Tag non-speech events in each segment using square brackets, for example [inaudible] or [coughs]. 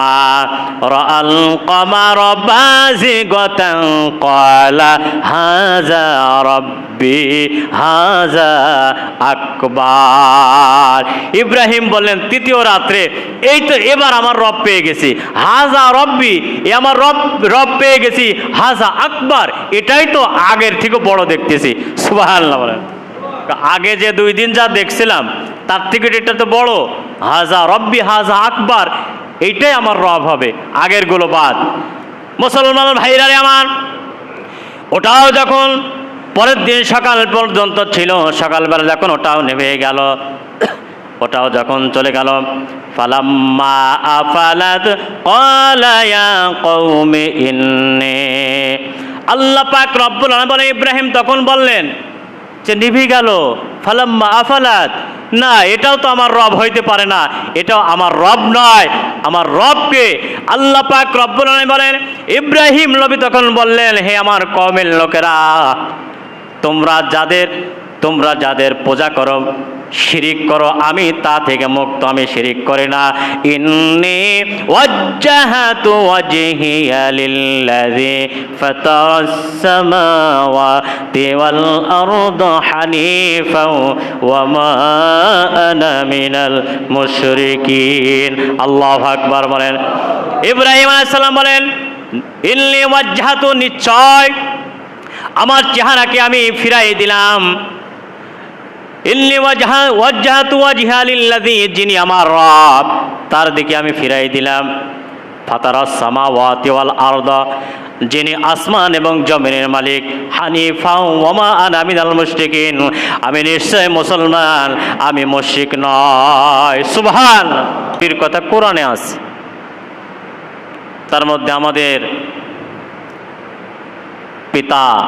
فلما رأى القمر بازغة قال هذا ربي هذا আকবার ইব্রাহিম বললেন তৃতীয় রাত্রে এই তো এবার আমার রব পেয়ে গেছি হাজা রব্বি এ আমার রব রব পেয়ে গেছি হাজা আকবার এটাই তো আগের থেকে বড় দেখতেছি সুবহানাল্লাহ বলেন আগে যে দুই দিন যা দেখছিলাম তার থেকে এটা তো বড় হাজা রব্বি হাজা আকবার এইটাই আমার রব হবে, আগেরগুলো বাদ। মুসলমান ভাইরারে আমার, ওটাও যখন পরের দিন সকাল পর্যন্ত ছিল, সকালবেলা যখন ওটাও নেমে গেল, ওটাও যখন চলে গেল, ফালাম্মা আফালাত ক্বালা ইয়া কওমি ইন্নী। আল্লাহ পাক রব্বুল বলে, ইব্রাহিম তখন বললেন যে, নিভি গেল, ফালাম্মা আফালাত না, এটাও তো আমার রব হইতে পারে না। এটাও আমার রব নয়, আমার রবকে আল্লাহ পাক রব্বুল বলেন, ইব্রাহিম নবী তখন বললেন, হে আমার কমের লোকেরা, তোমরা যাদের তোমরা যাদের পূজা করো, শিরিক করো, আমি তা থেকে মুক্ত, আমি শিরিক করি না। ইন্নি ওয়াজ্জাহাতু ওয়াজহিয়া লিল্লাযী ফাতারাস সামাওয়াতি ওয়াল আরদা হানিফাও ওয়া মা আনা মিনাল মুশরিকিন। আল্লাহু আকবার বলেন। ইব্রাহিম আলাইহিস সালাম বলেন, ইন্নি ওয়াজ্জাহাতু নিশ্চয়, আমার চেহারাকে আমি ফিরাই দিলাম ইল্লি ওয়াজহা ওয়াজহাতু ওয়াজহা লিল্লাযী যিনি আমার রব। তার দিকে আমি ফিরাই দিলাম। ওয়াল আরদা, যিনি আসমান এবং জমিনের মালিক, হানিফা ওমা আনা মিনাল মুশরিকিন। আমি নিশ্চয় মুসলমান, আমি মুশরিক নয়। সুবহান! পীর কথা কোরআনে আছে। তার মধ্যে আমাদের পিতা,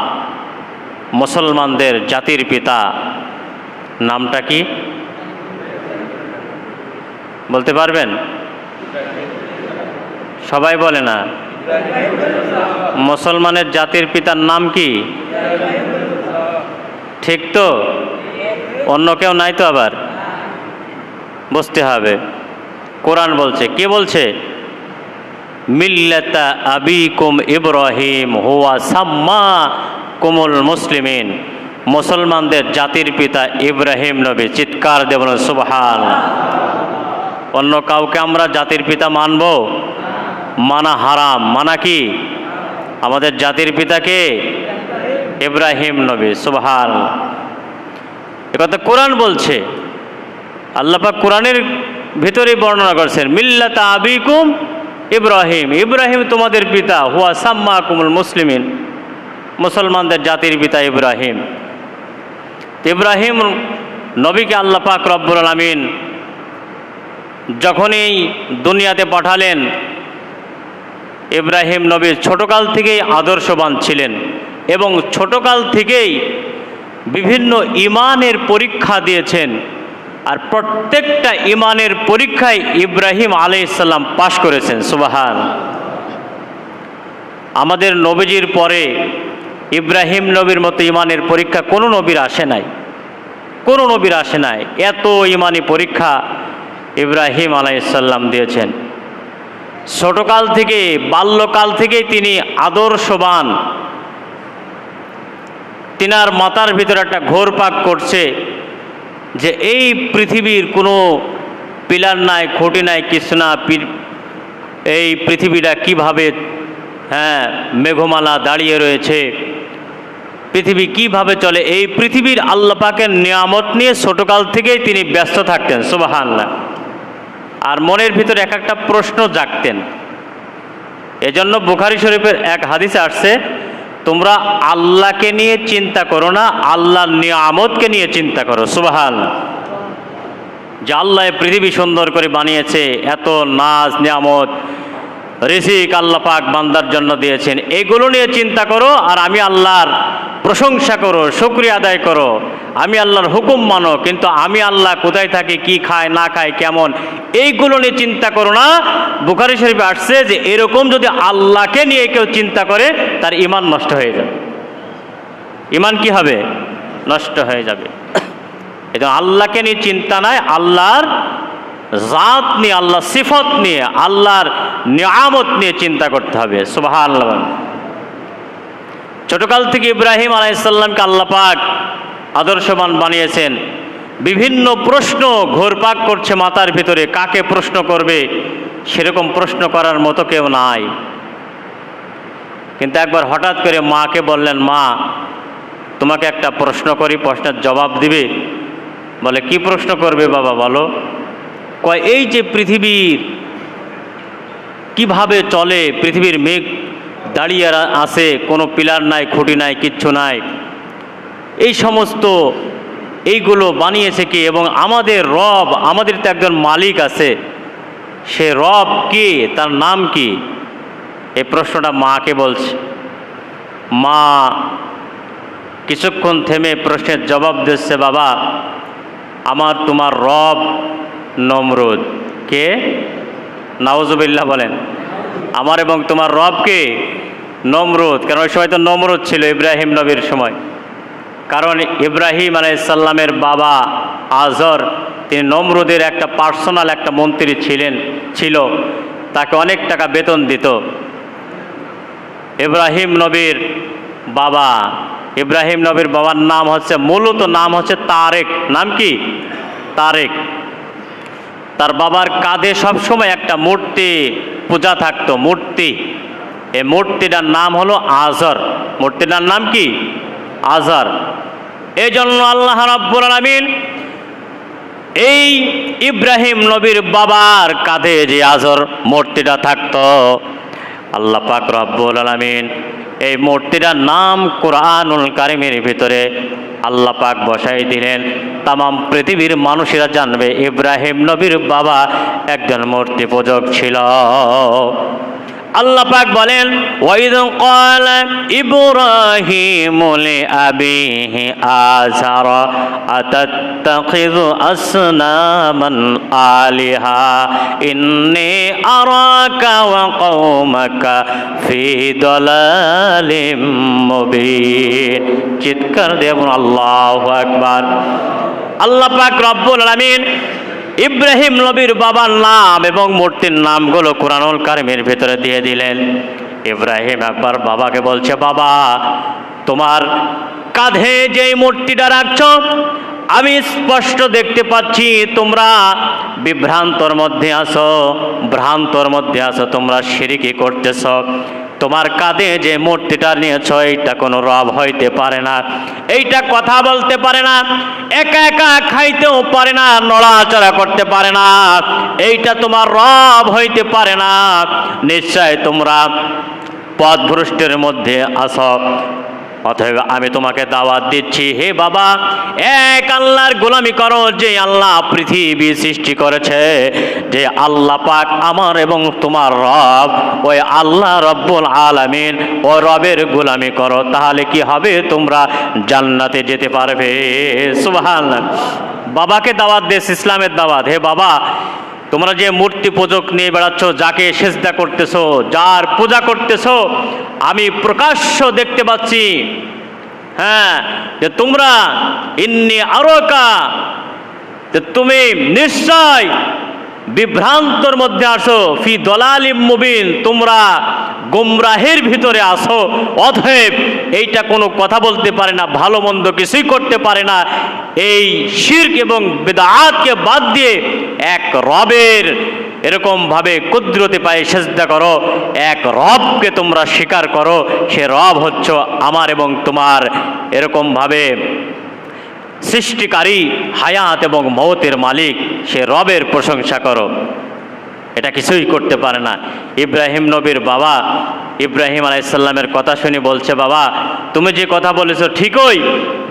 মুসলমানদের জাতির পিতা নামটা কি? বলতে পারবেন? সবাই বলে না। মুসলমানের জাতির পিতার নাম কি? ঠিক তো? অন্য কেউ নাই তো আবার? বুঝতে হবে। কোরআন বলছে, কে বলছে? মিল্লাতা আবিকুম ইব্রাহিম হুয়া সাম্মা কুমুল মুসলিমিন। মুসলমানদের জাতির পিতা ইব্রাহিম নবী, চিৎকার দেব সুবহান অন্য কাউকে আমরা জাতির পিতা মানব? মানা হারাম। মানা কি? আমাদের জাতির পিতাকে ইব্রাহিম নবী সুবহান কথা কোরআন বলছে। আল্লাপাক কোরআনের ভিতরেই বর্ণনা করছেন, মিল্লাতা আবিকুম ইব্রাহিম। ইব্রাহিম তোমাদের পিতা, হুয়া সাম্মা কুমুল মুসলিমিন। মুসলমানদের জাতির পিতা ইব্রাহিম। ইব্রাহিম নবীকে আল্লাহ পাক রব্বুল আলমিন যখনই দুনিয়াতে পাঠালেন, ইব্রাহিম নবী ছোটকাল থেকেই আদর্শবান ছিলেন এবং ছোটকাল থেকেই বিভিন্ন ইমানের পরীক্ষা দিয়েছেন আর প্রত্যেকটা ইমানের পরীক্ষায় ইব্রাহিম আলাইসাল্লাম পাশ করেছেন, সুবাহান। আমাদের নবীজির পরে ইব্রাহিম নবীর মতো ইমানের পরীক্ষা কোনো নবীর আসে নাই। কোনো নবীর আসে নাই। এত ইমানি পরীক্ষা ইব্রাহিম আলাইসাল্লাম দিয়েছেন। ছোটকাল থেকে, বাল্যকাল থেকেই তিনি আদর্শবান। তিনার মাতার ভিতরে একটা ঘোর পাক করছে যে এই পৃথিবীর কোনো পিলার নাই, খুঁটি নাই না। এই পৃথিবীটা কীভাবে হ্যাঁ মেঘমালা দাঁড়িয়ে রয়েছে? পৃথিবী কীভাবে চলে, এই পৃথিবীর আল্লাপাকের নিয়ামত নিয়ে ছোটকাল থেকেই তিনি ব্যস্ত থাকতেন সুবাহান্লা আর মনের ভিতরে এক একটা প্রশ্ন জাগতেন। এজন্য বুখারি শরীফের এক হাদিসে আসছে, তোমরা আল্লাহকে নিয়ে চিন্তা করো না, আল্লাহর নিয়ামতকে নিয়ে চিন্তা করো সুবাহান যে আল্লাহ পৃথিবী সুন্দর করে বানিয়েছে, এত নাচ নিয়ামত রিসিক আল্লাহ পাক বান্দার জন্য দিয়েছেন। এগুলো নিয়ে চিন্তা করো আর আমি আল্লাহর প্রশংসা করো, শুক্রিয়া আদায় করো। আমি আল্লাহর হুকুম মানো, কিন্তু আমি আল্লাহ কোথায় থাকি, কি খায়, না খায়, কেমন? এইগুলো নিয়ে চিন্তা করো না। বুখারি শরীফে আসছে যে এরকম যদি আল্লাহকে নিয়ে কেউ চিন্তা করে, তার ইমান নষ্ট হয়ে যাবে। ইমান কি হবে? নষ্ট হয়ে যাবে। [coughs] এই আল্লাহকে নিয়ে চিন্তা নাই, আল্লাহর জাত নিয়ে, আল্লাহ সিফত নিয়ে, আল্লাহর নিয়ামত নিয়ে চিন্তা করতে হবে। সুবাহ আল্লাহ ছোটকাল থেকে ইব্রাহিম আলাইসাল্লামকে আল্লাহ পাক আদর্শবান বানিয়েছেন। বিভিন্ন প্রশ্ন ঘোরপাক করছে মাতার ভিতরে, কাকে প্রশ্ন করবে? সেরকম প্রশ্ন করার মতো কেউ নাই। কিন্তু একবার হঠাৎ করে মাকে বললেন, মা, তোমাকে একটা প্রশ্ন করি। প্রশ্নের জবাব দিবে। বলে, কি প্রশ্ন করবে বাবা, বলো? কয়, এই যে পৃথিবীর, কীভাবে চলে? পৃথিবীর মেঘ দাঁড়িয়ে আছে, কোনো পিলার নাই, খুঁটি নাই, কিচ্ছু নাই। এই সমস্ত, এইগুলো বানিয়েছে কি? এবং আমাদের রব, আমাদের তো একজন মালিক আছে। সে রব কে? তার নাম কি? এই প্রশ্নটা মাকে বলছে। মা কিছুক্ষণ থেমে প্রশ্নের জবাব দিচ্ছে, বাবা, আমার তোমার রব নমরুদ। কে? নাওজুবিল্লাহ বলেন। আমার এবং তোমার রব কে? নমরুদ। কারণ ওই সময় তো নমরুদ ছিল, ইব্রাহিম নবীর সময়। কারণ ইব্রাহিম আলাইসাল্লামের বাবা আজর তিনি নমরুদের একটা পার্সোনাল একটা মন্ত্রী ছিলেন, ছিল। তাকে অনেক টাকা বেতন দিত। ইব্রাহিম নবীর বাবা, ইব্রাহিম নবীর বাবার নাম হচ্ছে, মূলত নাম হচ্ছে তারেক। নাম কি? তারেক। তার বাবার কাঁধে সবসময় একটা মূর্তি, পূজা থাকতো, মূর্তি। এই মূর্তিটার নাম হলো আজর। মূর্তিটার নাম কি? আজর। এই জন্য আল্লাহ রাব্বুল আলামিন এই ইব্রাহিম নবীর বাবার কাঁধে যে আজর মূর্তিটা থাকতো, আল্লাহ পাক রব্বুল আলামিন এই মূর্তিটার নাম কোরআনুল কারিমের ভিতরে আল্লাহ পাক বসাই দিলেন। তামাম পৃথিবীর মানুষেরা জানবে ইব্রাহিম নবীর বাবা একজন মূর্তি পূজক ছিল। আল্লাহ পাক বলেন ওয়াইদ قال ইব্রাহিম লিআবিহি আযার আতাত্তাখিযু আসনামান আলিহা ইন্নী আরাকা ওয়া কওমাকা ফি দালালিম মুবিন চিৎকার দিয়ে বলুন আল্লাহু আকবার আল্লাহ পাক রব্বুল আলামিন ইব্রাহিম নবীর বাবার নাম এবং মূর্তির নামগুলো কোরআনুল কারিমের ভেতরে দিয়ে দিলেন। ইব্রাহিম একবার বাবাকে বলছে, বাবা, তোমার কাঁধে যেই মূর্তিটা রাখছ, আমি স্পষ্ট দেখতে পাচ্ছি, তোমরা বিভ্রান্তর মধ্যে আসো ভ্রান্তর মধ্যে আসো তোমরা সিরিকি করতেছ? তোমার কাঁধে যে মূর্তিটা নিয়েছ, এইটা কোনো রব হইতে পারে না। এইটা কথা বলতে পারে না, একা একা খাইতেও পারে না, নড়াচড়া করতে পারে না। এইটা তোমার রব হইতে পারে না। নিশ্চয় তোমরা পথভ্রষ্টের মধ্যে আস অতএব আমি তোমাকে দাওয়াত দিচ্ছি, হে বাবা, এক আল্লাহর গোলামি করো যে আল্লাহ পৃথিবী সৃষ্টি করেছে, যে আল্লাহ পাক আমার এবং তোমার রব, ওই আল্লাহ রব্বুল আলামিন, ও রবের গোলামি করো, তাহলে কি হবে? তোমরা জান্নাতে যেতে পারবে। সুবহান বাবাকে দাওয়াত দেশ ইসলামের দাওয়াত। হে বাবা তোমরা যে মূর্তি পূজক নিয়ে বেড়াচ্ছ, যাকে সেজদা করতেছ, যার পূজা করতেছ, আমি প্রকাশ্য দেখতে পাচ্ছি। হ্যাঁ যে তোমরা, ইন্নি আরোকা, যে তুমি নিশ্চয় বিভ্রান্তর মধ্যে আসো, ফি দলালিম মুবিন, তোমরা গোমরাহের ভিতরে আসো। অতএব এইটা কোনো কথা বলতে পারে না, ভালো মন্দ কিছুই করতে পারে না। এই শির্ক এবং বেদাতকে বাদ দিয়ে এক রবের এরকমভাবে কুদরতে পায়ে সেজদা করো, এক রবকে তোমরা স্বীকার করো, সে রব হচ্ছ আমার এবং তোমার এরকমভাবে সৃষ্টিকারী হায়াত এবং মৌতের মালিক, সে রবের প্রশংসা করো। এটা কিছুই করতে পারে না। ইব্রাহিম নবীর বাবা, ইব্রাহিম আলাইসাল্লামের কথা শুনে বলছে, বাবা, তুমি যে কথা বলেছ ঠিকই,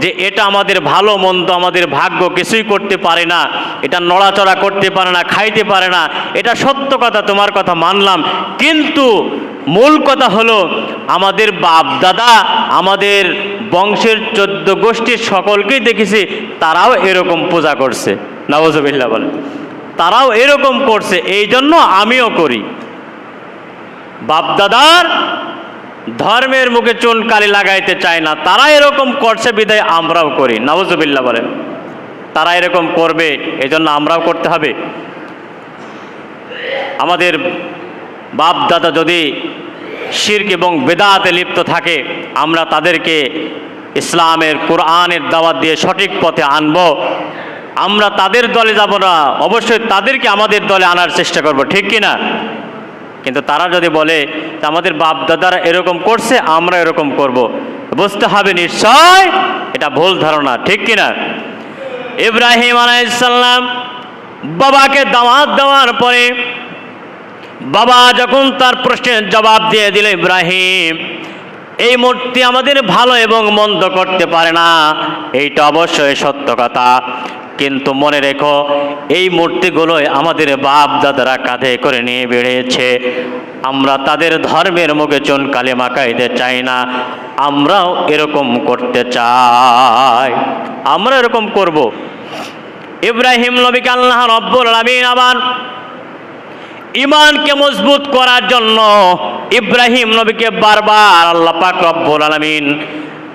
যে এটা আমাদের ভালো মন্দ, আমাদের ভাগ্য কিছুই করতে পারে না। এটা নড়াচড়া করতে পারে না, খাইতে পারে না। এটা সত্য কথা, তোমার কথা মানলাম। কিন্তু মূল কথা হলো, আমাদের বাপ দাদা আমাদের বংশের চোদ্দ গোষ্ঠীর সকলকেই দেখেছি, তারাও এরকম পূজা করছে। নওয়াজবিল্লা বলে তারাও এরকম করছে, এই জন্য আমিও করি। বাপদাদার ধর্মের মুখে চুন কালি লাগাইতে চায় না, তারা এরকম করছে বিদায়, আমরাও করি। নওয়াজবিল্লা বলেন। তারা এরকম করবে, এই জন্য আমরাও করতে হবে। আমাদের বাপ দাদা যদি শির্ক এবং বেদাতে লিপ্ত থাকে, আমরা তাদেরকে ইসলামের, কোরআনের দাওয়াত দিয়ে সঠিক পথে আনব। আমরা তাদের দলে যাব না, অবশ্যই তাদেরকে আমাদের দলে আনার চেষ্টা করব, ঠিক কি না কিন্তু তারা যদি বলে আমাদের বাপ দাদারা এরকম করছে, আমরা এরকম করব। বুঝতে হবে নিশ্চয় এটা ভুল ধারণা, ঠিক কিনা? ইব্রাহিম আলাইসাল্লাম বাবাকে দাওয়াত দেওয়ার পরে বাবা যখন তার প্রশ্নের জবাব দিয়ে দিল, ইব্রাহিম, এই মূর্তি আমাদের ভালো এবং মন্দ করতে পারে না। এইটা অবশ্যই সত্য কথা। কিন্তু মনে রেখো, এই মূর্তিগুলোই আমাদের বাপ দাদারা কাঁধে করে নিয়ে বেড়েছে। আমরা তাদের ধর্মের মুখে চুন কালে মাকাইতে চাই না। আমরাও এরকম করতে চাই। আমরা এরকম করব। ইব্রাহিম নবীকে আল্লাহ রব্বুল আলামিন আবার ইমানকে মজবুত করার জন্য ইব্রাহিম নবীকে বারবার আল্লাহ পাক রব্বুল আলামিন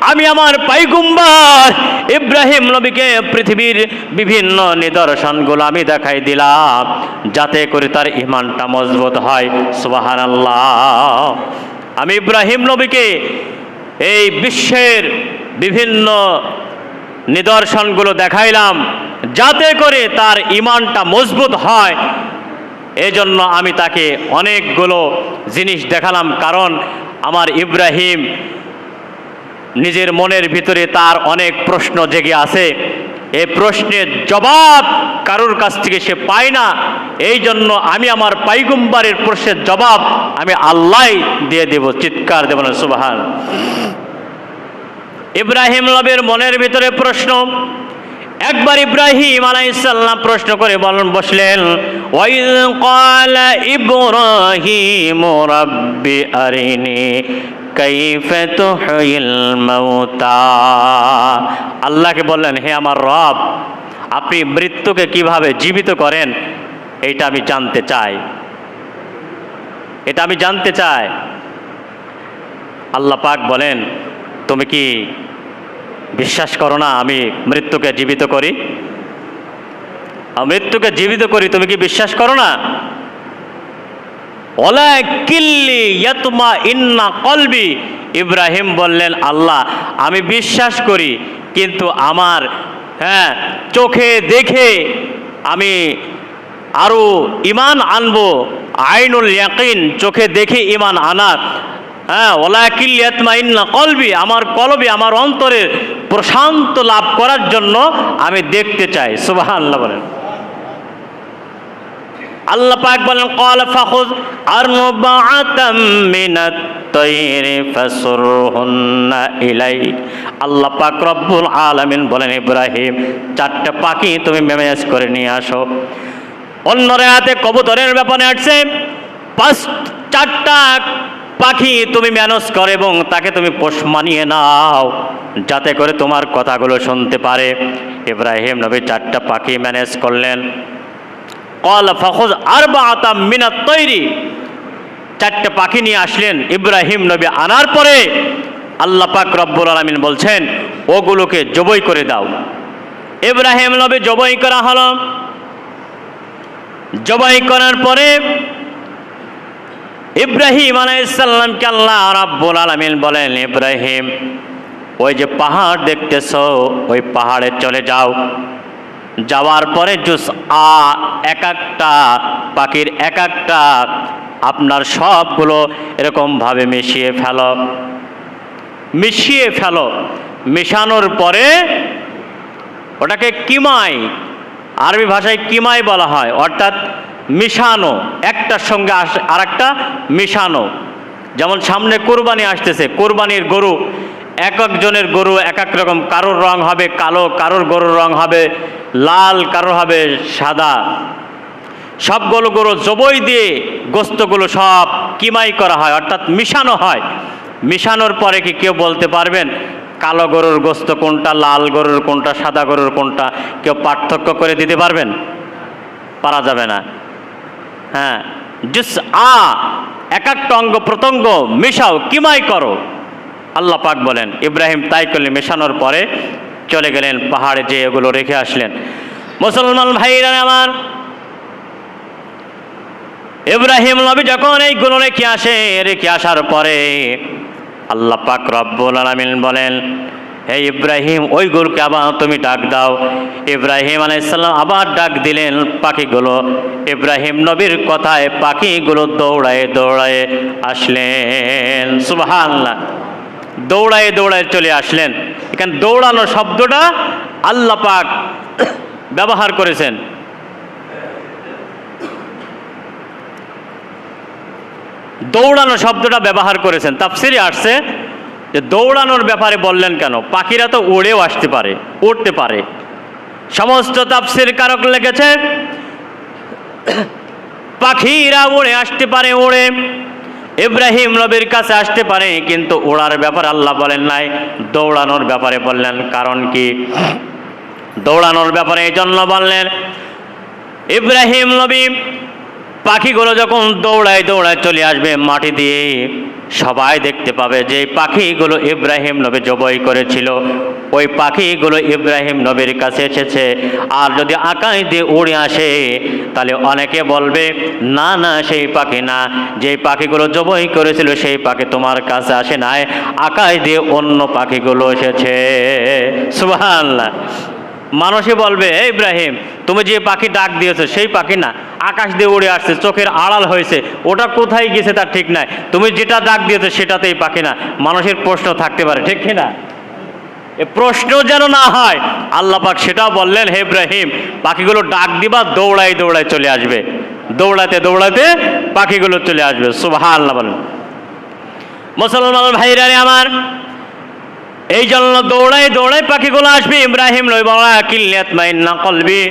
আমি আমার পাইগুম্বার ইব্রাহিম নবীকে পৃথিবীর বিভিন্ন নিদর্শনগুলো আমি দেখাই দিলাম, যাতে করে তার ইমানটা মজবুত হয়। সুবাহান আমি ইব্রাহিম নবীকে এই বিশ্বের বিভিন্ন নিদর্শনগুলো দেখাইলাম, যাতে করে তার ইমানটা মজবুত হয়। এজন্য আমি তাকে অনেকগুলো জিনিস দেখালাম, কারণ আমার ইব্রাহিম নিজের মনের ভিতরে তার অনেক প্রশ্ন জেগে আছে। এই প্রশ্নের জবাব কারোর কাছ থেকে সে পায় না। এই জন্য আমি আমার পাইগুম্বারের প্রশ্নের জবাব আমি আল্লাহ দিয়ে দেব, চিৎকার দেব না, সুবাহান। ইব্রাহিম নবীর মনের ভিতরে প্রশ্ন। একবার ইব্রাহিম আলাইসাল্লাম প্রশ্ন করে বলেন বসলেন ইব্রাহিম আরিনি কাইফা তুহয়িল মাউতা আল্লাহকে বললেন, হে আমার রব, আপনি মৃত্যুকে কীভাবে জীবিত করেন, এইটা আমি জানতে চাই। এটা আমি জানতে চাই। আল্লাহ পাক বলেন, তুমি কি বিশ্বাস করো না আমি মৃত্যুকে জীবিত করি? মৃত্যুকে জীবিত করি, তুমি কি বিশ্বাস করো না? ওলা কিল্লি ইয়াতমা ইন্না কলবি। ইব্রাহিম বললেন, আল্লাহ, আমি বিশ্বাস করি, কিন্তু আমার হ্যাঁ চোখে দেখে আমি আরও ইমান আনব। আইনুল ইয়াকিন, চোখে দেখে ইমান আনার। হ্যাঁ ওলাকিল ইয়াতমাইন্না কলবি, আমার কলবি, আমার অন্তরে প্রশান্ত লাভ করার জন্য আমি দেখতে চাই। সুবাহ আল্লাহ বলেন। আল্লাহ পাক বলেন, কল ফাখুজ আরবাআতাম মিনাত তৈরি ফাসুরহুন্না ইলাই। আল্লাহ পাক রব্বুল আলামিন বলেন, ইব্রাহিম, চারটা পাখি তুমি মেমেজ করে নিয়ে আসো। অন্য রেহাতে কবুতরের ব্যাপারে আসছে, পাঁচ, চারটা পাখি তুমি ম্যানেজ করো এবং তাকে তুমি পোষ মানিয়ে নাও, যাতে করে তোমার কথাগুলো শুনতে পারে। ইব্রাহিম নবী চারটা পাখি ম্যানেজ করলেন। কল ফখুজ আর বা তৈরি চারটে পাখি নিয়ে আসলেন ইব্রাহিম নবী। আনার পরে আল্লাহ পাক রব্বুল আলমিন বলছেন, ওগুলোকে জবই করে দাও। ইব্রাহিম নবী জবই করা হলো। জবাই করার পরে ইব্রাহিম আলাইসাল্লামকে আল্লাহ রাব্বুল আলামিন বলেন, ইব্রাহিম, ওই যে পাহাড় দেখতেছ, ওই পাহাড়ে চলে যাও। যাওয়ার পরে জুস, আ, এক একটা পাখির এক একটা, আপনার সবগুলো এরকমভাবে মিশিয়ে ফেলো। মিশিয়ে ফেলো। মেশানোর পরে ওটাকে কিমাই, আরবি ভাষায় কিমাই বলা হয়। অর্থাৎ মিশানো, একটার সঙ্গে আর একটা মিশানো। যেমন সামনে কোরবানি আসতেছে, কোরবানির গরু এক একজনের গরু এক এক রকম। কারোর রং হবে কালো, কারোর গরুর রং হবে লাল, কারোর হবে সাদা। সবগুলো গরু জবই দিয়ে গোস্তগুলো সব কিমাই করা হয়, অর্থাৎ মিশানো হয়। মিশানোর পরে কি কেউ বলতে পারবেন, কালো গরুর গোস্ত কোনটা, লাল গরুর কোনটা, সাদা গরুর কোনটা, কেউ পার্থক্য করে দিতে পারবেন? পারা যাবে না। হ্যাঁ জুস আ এক একটা অঙ্গ প্রত্যঙ্গ মেশাও, কিমাই করো। আল্লাহ পাক বলেন, ইব্রাহিম তাই করলে মেশানোর পরে চলে গেলেন পাহাড়ে যে এগুলো রেখে আসলেন। মুসলমান ভাইরা আমার, ইব্রাহিম নবী যখন এইগুলো রেখে আসে, রেখে আসার পরে আল্লাহ পাক রব্বুল আলামিন বলেন, হে ইব্রাহিম ওই গরুকে আবার তুমি ডাক দাও। ইব্রাহিম আলাইসাল্লাম আবার ডাক দিলেন পাখিগুলো। ইব্রাহিম নবীর কথায় পাখিগুলো দৌড়ায় দৌড়ায় আসলেন। সুবহানাল্লাহ। দৌড়ায় দৌড়ায় চলে আসলেন। এখানে দৌড়ানো শব্দটা আল্লাহ পাক ব্যবহার করেছেন। দৌড়ানো শব্দটা ব্যবহার করেছেন। তাফসিরে আসছে যে দৌড়ানোর ব্যাপারে বললেন কেন? পাখিরা তো উড়েও আসতে পারে, উড়তে পারে। সমস্ত তাফসির কারক লেগেছে পাখিরা উড়ে, আসতে পারে উড়ে। ইব্রাহিম নবীর কাছে আসতে পারে, কিন্তু ওড়ার ব্যাপারে আল্লাহ বলেন নাই। দৌড়ানোর ব্যাপারে বললেন, কারণ কি? দৌড়ানোর ব্যাপারে এই জন্য বললেন, ইব্রাহিম নবী পাখিগুলো যখন দৌড়ায় দৌড়ায় চলে আসবে মাটি দিয়ে সবাই দেখতে পাবে যে পাখিগুলো ইব্রাহিম নবী জবই করেছিল। ওই পাখিগুলো ইব্রাহিম নবীর কাছে এসেছে। আর যদি আকাশ দিয়ে উড়ে আসে, তাহলে অনেকে বলবে, না না, সেই পাখি না। যেই পাখিগুলো জবই করেছিল, সেই পাখি তোমার কাছে আসে নাই। আকাশ দিয়ে অন্য পাখিগুলো এসেছে। সুবহানাল্লাহ। মানুষই বলবে "এই ইব্রাহিম, তুমি যে পাখি ডাক দিয়েছ, সেই পাখি না। আকাশ দিয়ে উড়ে আসছে, চোখের আড়াল হয়েছে। ওটা কোথায় গেছে তার ঠিক নাই। তুমি যেটা ডাক দিয়েছ, সেটাতেই পাখি না। মানুষের প্রশ্ন থাকতে পারে, ঠিক কি না এ প্রশ্ন যেন না হয়, আল্লাহ পাক সেটাও বললেন, হে ইব্রাহিম, পাখিগুলো ডাক দিবা দৌড়াই দৌড়াই চলে আসবে। দৌড়াতে দৌড়াতে পাখিগুলো চলে আসবে। সুবাহ আল্লাহ বলেন। মুসলমান ভাইরা আমার এই জন্য দৌড়াই দৌড়াই পাখিগুলো আসবে। ইব্রাহিম নই বাবা কিল্লাত মাইন্না কলবি।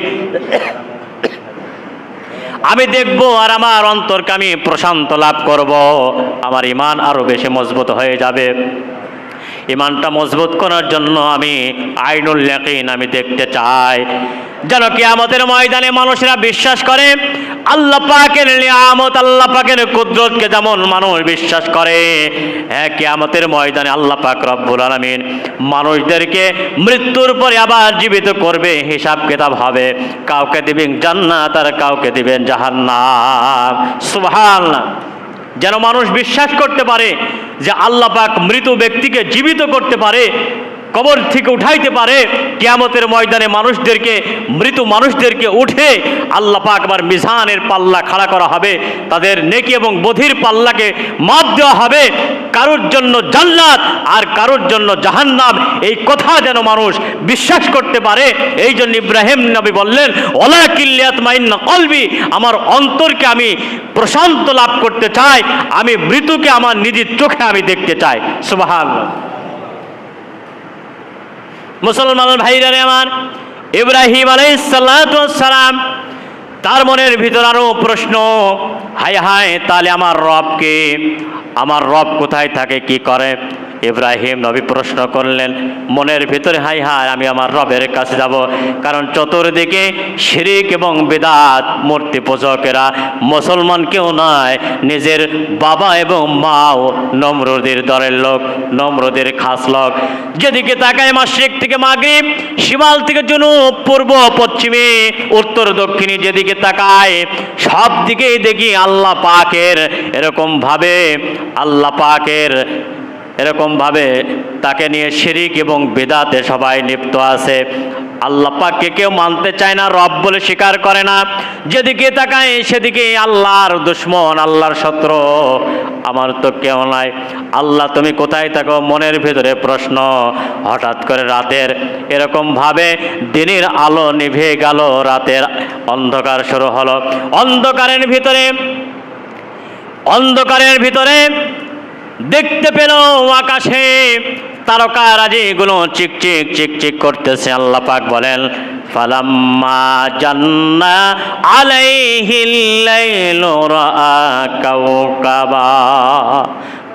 আমি দেখব আর আমার অন্তরকে আমি প্রশান্ত লাভ করব। আমার ইমান আরও বেশি মজবুত হয়ে যাবে। ইমানটা মজবুত করার জন্য আমি আইনুল ইয়াকিন আমি দেখতে চাই। যেন কিয়ামতের ময়দানে মানুষেরা বিশ্বাস করে, আল্লাহ পাকের নিয়ামত, আল্লাহ পাকের কুদরতকে যেমন মানুষ বিশ্বাস করে হ্যাঁ কিয়ামতের ময়দানে আল্লাহ পাক রব্বুল আলামিন মানুষদেরকে মৃত্যুর পরে আবার জীবিত করবে, হিসাব কিতাব হবে। কাউকে দিবেন জান্নাত আর কাউকে দিবেন জাহান্নাম। সুবহানাল্লাহ। যেন মানুষ বিশ্বাস করতে পারে যে আল্লাহ পাক মৃত ব্যক্তিকে জীবিত করতে পারে। কবর থেকে উঠাইতে পারে, কিয়ামতের ময়দানে মানুষদেরকে, মৃত মানুষদেরকে উঠে আল্লাহ পাক আবার মিজানের পাল্লা খাড়া করা হবে, তাদের নেকি এবং বধির পাল্লাকে মাপ দেওয়া হবে, কারোর জন্য জান্নাত আর কারোর জন্য জাহান্নাম, এই কথা যেন মানুষ বিশ্বাস করতে পারে, এই জন্য ইব্রাহিম নবী বললেন ওলা কিল্লিয়াত মাইন্না কলবি আমার অন্তরকে আমি প্রশান্ত লাভ করতে চাই, আমি মৃত্যুকে আমার নিজের চোখে আমি দেখতে চাই সুবাহান মুসলমান ভাইরা আমার। ইব্রাহিম আলাইসালাম তার মনের ভিতর আরও প্রশ্ন, হায় হায়, তাহলে আমার রবকে আমার রব কোথায় থাকে, কি করে? ইব্রাহিম নবী প্রশ্ন করলেন, মনের ভিতরে হাই হায় আমি আমার রবের কাছে যাব। কারণ চতুর্দিকে শিরিক এবং বেদাত, মূর্তি পূজকেরা, মুসলমান কেউ নয়, নিজের বাবা এবং মাও নম্রদের দলের লোক, নম্রদের খাস লোক। যেদিকে তাকায় মাসিক থেকে মাগরিব, শিমাল থেকে জুনুব, পূর্ব, পশ্চিমে, উত্তর, দক্ষিণে যেদিকে তাকায় সব দিকেই দেখি আল্লাহ পাকের এরকম ভাবে আল্লাহ পাকের এরকম ভাবে তাকে নিয়ে শিরিক এবং বেদাতে সবাই লিপ্ত আছে। আল্লাহ পাককে কেউ মানতে চায় না, রব বলে স্বীকার করে না। যেদিকে তাকায় সেদিকে আল্লাহর দুশ্মন, আল্লাহর শত্রু। আমার তো কেউ নাই। আল্লাহ, তুমি কোথায় থাকো? মনের ভিতরে প্রশ্ন। হঠাৎ করে রাতের এরকম ভাবে দিনের আলো নিভে গেল, রাতের অন্ধকার শুরু হলো। অন্ধকারের ভিতরে অন্ধকারের ভিতরে দেখতে পেল আকাশে তারকা রাজিগুলো চিক চিক চিক চিক করতেছে আল্লাহ পাক বলেন ফালাম্মা জান্না আলাইহিল লাইলু রাআ কাওকাবা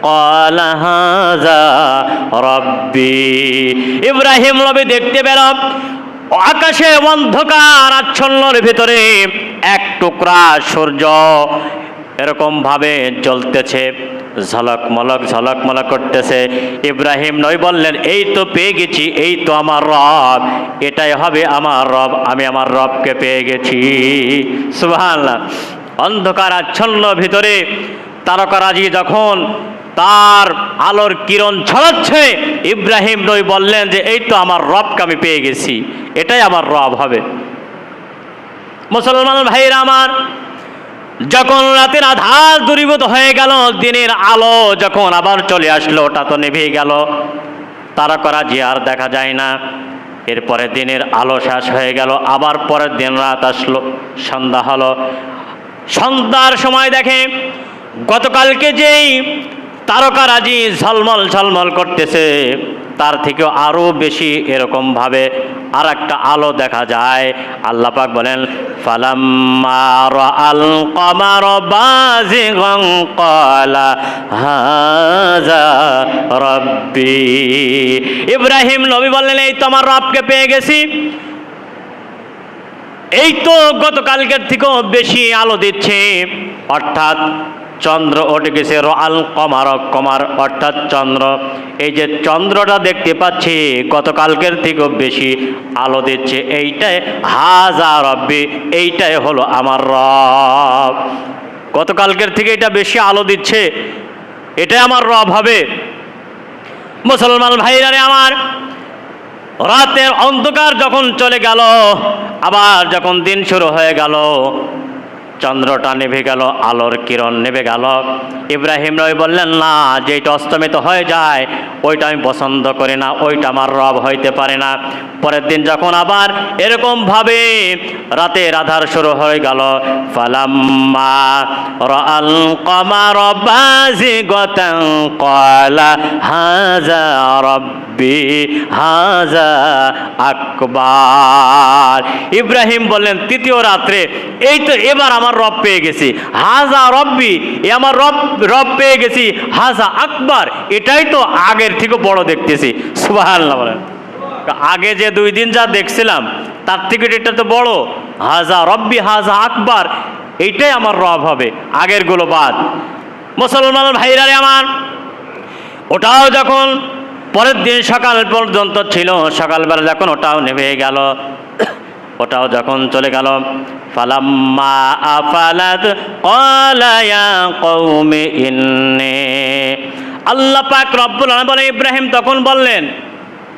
قال هذا ربي ইব্রাহিম নবী দেখতে পেল আকাশে অন্ধকার আচ্ছন্নর ভিতরে এক টুকরা সূর্য এরকম ভাবে জ্বলতেছে ঝলক মলক ঝলক মলক করতেছে। ইব্রাহিম নই বললেন, এই তো পেয়ে গেছি, এই তো আমার রব। এটাই হবে আমার রব, আমি আমার রবকে পেয়ে গেছি। সুবহানাল্লাহ। অন্ধকার আচ্ছন্ন ভিতরে তারকারাজি যখন তার আলোর কিরণ ছড়াচ্ছে, ইব্রাহিম নই বললেন যে, এই তো আমার রবকে আমি পেয়ে গেছি, এটাই আমার রব হবে। মুসলমান ভাইরা আমার যখন রাতের আধার দূরীভূত হয়ে গেল, দিনের আলো যখন আবার চলে আসলো ওটা তো নেভে গেল। তারা করা যে আর দেখা যায় না। এরপরে দিনের আলো শেষ হয়ে গেল, আবার পরের দিন রাত আসলো, সন্ধ্যা হলো। সন্ধ্যার সময় দেখে, গতকালকে যেই তারকারাজি ঝলমল ঝলমল করতেছে, তার থেকেও আরও বেশি এরকমভাবে আর একটা আলো দেখা যায়। আল্লাহ পাক বলেন রাআল কমার রাব্বি। ইব্রাহিম নবী বললেন, এই তো আমার রবকে পেয়ে গেছি। এই তো গতকালকের থেকেও বেশি আলো দিচ্ছে। অর্থাৎ চন্দ্র উঠে গেছে আল কমার কমার অর্থাৎ চন্দ্র। এই যে চন্দ্রটা দেখতে পাচ্ছি, গতকালকের থেকেও বেশি আলো দিচ্ছে। এইটাই হাজার রব্বি, এইটাই হলো আমার রব। গতকালকের থেকে এটা বেশি আলো দিচ্ছে, এটাই আমার রব হবে। মুসলমান ভাইরারে আমার, রাতের অন্ধকার যখন চলে গেল, আবার যখন দিন শুরু হয়ে গেল চন্দ্রটা নেভে গেল, আলোর কিরণ নেভে গেল। ইব্রাহিম রয় বললেন, না যেটা অস্তমিত হয়ে যায়, ওইটা আমি পছন্দ করি না, ওইটা আমার রব হইতে পারে না। পরের দিন যখন আবার এরকমভাবে রাতে রাধার শুরু হয়ে গেল হাযা রব্বি, হাযা আকবার। ইব্রাহিম বললেন, তৃতীয় রাত্রে, এই তো এবার আমার রব পেয়ে গেছি। হাজা রব্বি, এ আমার রব রব পেয়ে গেছি। হাজা আকবার, এটাই তো আগের থেকে বড় দেখতেছি। বলেন। আগে যে দুই দিন যা দেখছিলাম, তার থেকে এটা তো বড়। হাজা রব্বি, হাজা আকবার, এইটাই আমার রব হবে আগেরগুলো বাদ। মুসলমান ভাইরারে আমার, ওটাও যখন পরের দিন সকাল পর্যন্ত ছিল, সকালবেলা যখন ওটাও নেমে গেল ওটাও যখন চলে গেল, ফালাম্মা আফালাত ক্বালা ইয়া কওমি ইন্নী? আল্লাহ পাক রব্বুল বলে, ইব্রাহিম তখন বললেন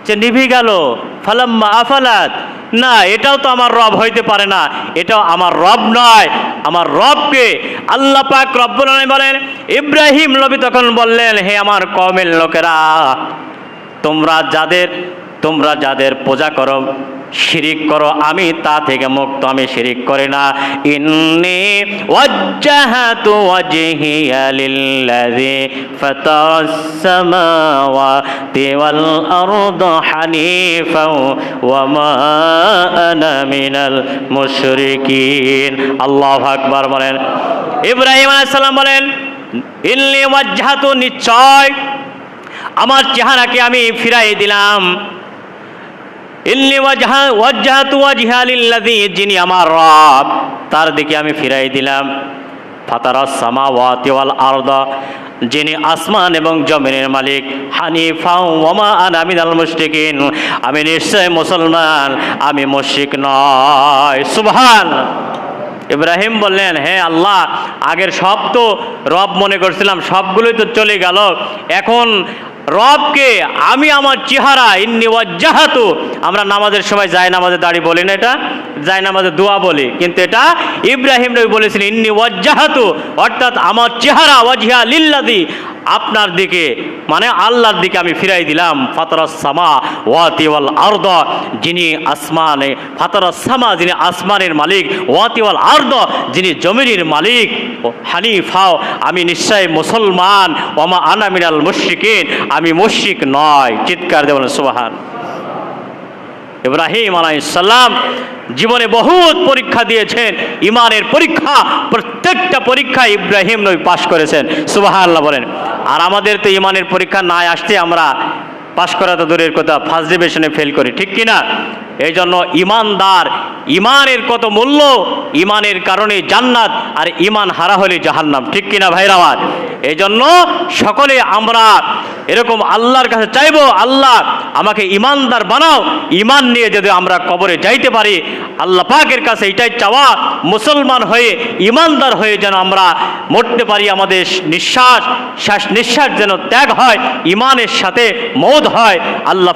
যে নিভি গেল, ফালাম্মা আফালাত? না, এটাও তো আমার রব হইতে পারে না, এটাও আমার রব নয়, আমার রবকে। আল্লাহ পাক রব্বুল বলেন ইব্রাহিম নবী তখন বললেন, হে আমার কমের লোকেরা, তোমরা যাদের তোমরা যাদের পূজা করো শিরিক করো, আমি তা থেকে মুক্ত, আমি শিরিক করি না। ইন্নি ওয়াজ্জাহাতু ওয়াজহিয়া লিল্লাযী ফাতারাস সামাওয়াতি ওয়াল আরদা হানিফাও ওয়া মা আনা মিনাল মুশরিকিন। আল্লাহু আকবার বলেন। ইব্রাহিম আলাইহিস সালাম বলেন, ইন্নি ওয়াজ্জাহাতু নিশ্চয়, আমার চেহারাকে আমি ফিরাই দিলাম ইল্লি ওয়াজহা ওয়াজহাতু ওয়াজহা লিল্লাযী যিনি আমার রব, তার দিকে আমি ফিরাই দিলাম। ওয়াল আরদ, যিনি আসমান এবং জমিনের মালিক, হানিফা ওমা আনা মিনাল মুশরিকিন। আমি নিশ্চয় মুসলমান, আমি মুশরিক নয়। সুবহান। ইব্রাহিম বললেন, হে আল্লাহ, আগের সব তো রব মনে করছিলাম, সবগুলোই তো চলে গেল। এখন রবকে আমি আমার চেহারা ইন্নি ওয়াজ্জাহাতু। আমরা নামাজের সময় যায় নামাজের দাড়ি বলি না এটা যায় নামাজের দোয়া বলি। কিন্তু এটা ইব্রাহিম নবী বলেছিলেন ইন্নি ওয়াজ্জাহাতু। অর্থাৎ আমার চেহারা ওয়াজহা লিল্লাদি আপনার দিকে মানে আল্লাহর দিকে আমি ফিরাই দিলাম। ফাতরাস সামা ওয়াতিওয়াল আর্দ, যিনি আসমানে ফাতরাস সামা, যিনি আসমানের মালিক ওয়াতিওয়াল আর্দ, যিনি জমিনের মালিক। হানিফাও, আমি নিশ্চয় মুসলমান ওমা আনা মিনাল মুশরিকিন, আমি মুশরিক নয়। চিৎকার দেবেন সুবাহান। ইব্রাহিম আলাইসাল্লাম জীবনে বহুত পরীক্ষা দিয়েছেন। ইমানের পরীক্ষা, প্রত্যেকটা পরীক্ষা ইব্রাহিম নবী পাশ করেছেন। সুবাহ আল্লাহ বলেন। আর আমাদের তো ইমানের পরীক্ষা না আসতে আমরা পাশ করা তো দূরের কথা ফার্স্ট ডিভিশনে ফেল করি, ঠিক কি না এই জন্য ইমানদার, ইমানের কত মূল্য, ইমানের কারণে জান্নাত আর ইমান হারা হলে জাহান্নাম। ঠিক কিনা ভাইরা আমার এই জন্য সকলে আমরা এরকম আল্লাহর কাছে চাইব, আল্লাহ আমাকে ইমানদার বানাও, ইমান নিয়ে যদি আমরা কবরে যাইতে পারি, আল্লাহ পাকের কাছে এটাই চাওয়া, মুসলমান হয়ে ইমানদার হয়ে যেন আমরা মরতে পারি, আমাদের নিঃশ্বাস, শ্বাস নিঃশ্বাস যেন ত্যাগ হয়, ইমানের সাথে মৌদ হয়, আল্লাহ